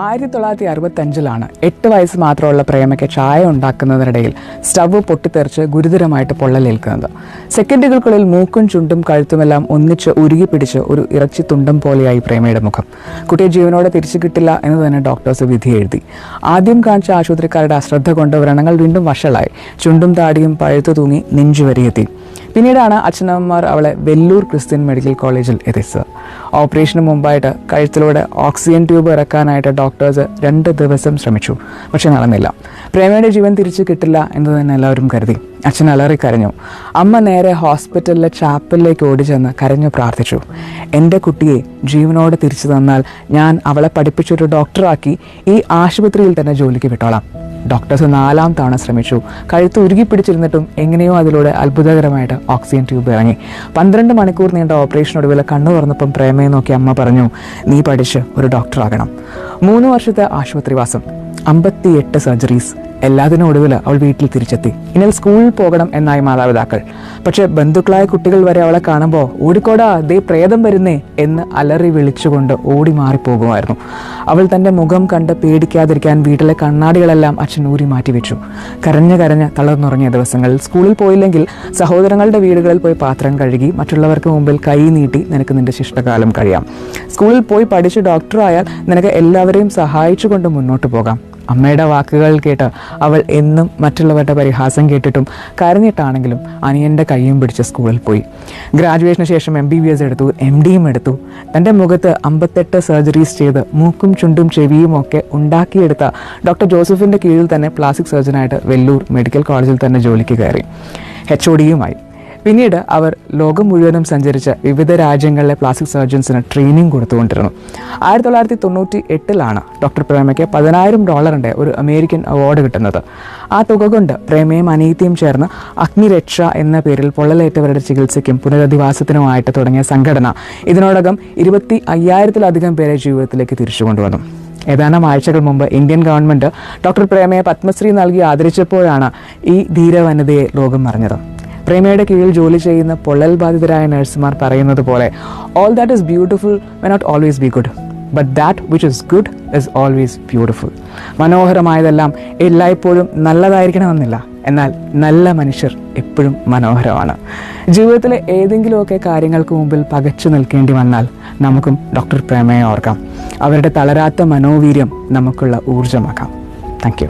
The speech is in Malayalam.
ആയിരത്തി തൊള്ളായിരത്തി അറുപത്തി അഞ്ചിലാണ് എട്ട് വയസ്സ് മാത്രമുള്ള പ്രേമയ്ക്ക് ചായ ഉണ്ടാക്കുന്നതിനിടയിൽ സ്റ്റവ് പൊട്ടിത്തെറിച്ച് ഗുരുതരമായിട്ട് പൊള്ളലേൽക്കുന്നത് സെക്കൻഡുകൾക്കുള്ളിൽ മൂക്കും ചുണ്ടും കഴുത്തുമെല്ലാം ഒന്നിച്ച് ഉരുകി പിടിച്ച് ഒരു ഇറച്ചി തുണ്ടം പോലെയായി പ്രേമയുടെ മുഖം. കുട്ടിയെ ജീവനോടെ തിരിച്ചു കിട്ടില്ല എന്ന് തന്നെ ഡോക്ടേഴ്സ് വിധി എഴുതി. ആദ്യം കാണിച്ച ആശുപത്രിക്കാരുടെ അശ്രദ്ധ കൊണ്ട് വ്രണങ്ങൾ വീണ്ടും വഷളായി. ചുണ്ടും താടിയും പഴുത്തു തൂങ്ങി നെഞ്ചുവരെയെത്തി പിന്നീടാണ് അച്ഛനമ്മമാർ അവളെ വെല്ലൂർ ക്രിസ്ത്യൻ മെഡിക്കൽ കോളേജിൽ എത്തിച്ചത്. ഓപ്പറേഷന് മുമ്പായിട്ട് കഴുത്തിലൂടെ ഓക്സിജൻ ട്യൂബ് ഇറക്കാനായിട്ട് ഡോക്ടേഴ്സ് രണ്ട് ദിവസം ശ്രമിച്ചു പക്ഷെ നടന്നില്ല. പ്രേമയുടെ ജീവൻ തിരിച്ചു കിട്ടില്ല എന്ന് തന്നെ എല്ലാവരും കരുതി. അച്ഛൻ അലറി കരഞ്ഞു. അമ്മ നേരെ ഹോസ്പിറ്റലിലെ ചാപ്പലിലേക്ക് ഓടിച്ചെന്ന് കരഞ്ഞു പ്രാർത്ഥിച്ചു. എന്റെ കുട്ടിയെ ജീവനോടെ തിരിച്ചു തന്നാൽ ഞാൻ അവളെ പഠിപ്പിച്ചൊരു ഡോക്ടറാക്കി ഈ ആശുപത്രിയിൽ തന്നെ ജോലിക്ക് വിട്ടോളാം. ഡോക്ടേഴ്സ് നാലാം തവണ ശ്രമിച്ചു. കഴുത്ത് ഉരുകി പിടിച്ചിരുന്നിട്ടും എങ്ങനെയോ അതിലൂടെ അത്ഭുതകരമായിട്ട് ഓക്സിജൻ ട്യൂബ് ഇറങ്ങി. പന്ത്രണ്ട് മണിക്കൂർ നീണ്ട ഓപ്പറേഷനൊടുവിൽ കണ്ണു തുറന്നപ്പം പ്രേമയെ നോക്കി അമ്മ പറഞ്ഞു നീ പഠിച്ച് ഒരു ഡോക്ടറാകണം മൂന്ന് വർഷത്തെ ആശുപത്രിവാസം. അമ്പത്തിയെട്ട് സർജറീസ് എല്ലാത്തിനും ഒടുവിൽ അവൾ വീട്ടിൽ തിരിച്ചെത്തി. ഇനി സ്കൂളിൽ പോകണം എന്നായി മാതാപിതാക്കൾ. പക്ഷെ ബന്ധുക്കളായ കുട്ടികൾ വരെ അവളെ കാണുമ്പോൾ ഓടിക്കോടാ ദേ പ്രേതം വരുന്നേ എന്ന് അലറി വിളിച്ചുകൊണ്ട് ഓടി മാറിപ്പോകുമായിരുന്നു. അവൾ തന്റെ മുഖം കണ്ട് പേടിക്കാതിരിക്കാൻ വീട്ടിലെ കണ്ണാടികളെല്ലാം അച്ഛൻ ഊരി മാറ്റിവെച്ചു. കരഞ്ഞ് കരഞ്ഞ് തളർന്നുറങ്ങിയ ദിവസങ്ങളിൽ സ്കൂളിൽ പോയില്ലെങ്കിൽ സഹോദരങ്ങളുടെ വീടുകളിൽ പോയി പാത്രം കഴുകി മറ്റുള്ളവർക്ക് മുമ്പിൽ കൈ നീട്ടി നിനക്ക് നിന്റെ ശിഷ്ടകാലം കഴിയാം. സ്കൂളിൽ പോയി പഠിച്ച് ഡോക്ടറായാൽ നിനക്ക് എല്ലാവരെയും സഹായിച്ചുകൊണ്ട് മുന്നോട്ട് പോകാം. അമ്മയുടെ വാക്കുകൾ കേട്ട് അവൾ എന്നും മറ്റുള്ളവരുടെ പരിഹാസം കേട്ടിട്ടും കരഞ്ഞിട്ടാണെങ്കിലും അനിയന്റെ കൈയും പിടിച്ച് സ്കൂളിൽ പോയി. ഗ്രാജുവേഷന് ശേഷം എം ബി ബി എസ് എടുത്തു എം ഡിയും എടുത്തു. തന്റെ മുഖത്ത് അമ്പത്തെട്ട് സർജറീസ് ചെയ്ത് മൂക്കും ചുണ്ടും ചെവിയും ഒക്കെ ഉണ്ടാക്കിയെടുത്ത ഡോക്ടർ ജോസഫിന്റെ കീഴിൽ തന്നെ പ്ലാസ്റ്റിക് സർജനായിട്ട് വെല്ലൂർ മെഡിക്കൽ കോളേജിൽ തന്നെ ജോലിക്ക് കയറി. എച്ച് ഒ ഡിയുമായി പിന്നീട് അവർ ലോകം മുഴുവനും സഞ്ചരിച്ച വിവിധ രാജ്യങ്ങളിലെ പ്ലാസ്റ്റിക് സർജൻസിന് ട്രെയിനിങ് കൊടുത്തുകൊണ്ടിരുന്നു. ആയിരത്തി തൊള്ളായിരത്തി തൊണ്ണൂറ്റി എട്ടിലാണ് ഡോക്ടർ പ്രേമയ്ക്ക് പതിനായിരം ഡോളറിന്റെ ഒരു അമേരിക്കൻ അവാർഡ് കിട്ടുന്നത്. ആ തുക കൊണ്ട് പ്രേമയും അനീതിയും ചേർന്ന് അഗ്നിരക്ഷ എന്ന പേരിൽ പൊള്ളലേറ്റവരുടെ ചികിത്സയ്ക്കും പുനരധിവാസത്തിനുമായിട്ട് തുടങ്ങിയ സംഘടന ഇതിനോടകം ഇരുപത്തി അയ്യായിരത്തിലധികം പേരെ ജീവിതത്തിലേക്ക് തിരിച്ചു കൊണ്ടുവന്നു ഏതാനും ആഴ്ചകൾ മുമ്പ് ഇന്ത്യൻ ഗവൺമെന്റ് ഡോക്ടർ പ്രേമയെ പത്മശ്രീ നൽകി ആദരിച്ചപ്പോഴാണ് ഈ ധീരവനിതയെ ലോകം അറിഞ്ഞത് പ്രേമയുടെ കീഴിൽ ജോലി ചെയ്യുന്ന പൊള്ളൽ ബാധിതരായ നഴ്സുമാർ പറയുന്നത് പോലെ all that is beautiful may not always be good but that which is good is always beautiful മനോഹരമായതെല്ലാം എല്ലായ്പ്പോഴും നല്ലതായിരിക്കണമെന്നില്ല. എന്നാൽ നല്ല മനുഷ്യർ എപ്പോഴും മനോഹരമാണ്. ജീവിതത്തിലെ ഏതെങ്കിലുമൊക്കെ കാര്യങ്ങൾക്ക് മുമ്പിൽ പകച്ചു നിൽക്കേണ്ടി വന്നാൽ നമുക്കും ഡോക്ടർ പ്രേമയെ ഓർക്കാം. അവരുടെ തളരാത്ത മനോവീര്യം നമുക്കുള്ള ഊർജമാക്കാം താങ്ക്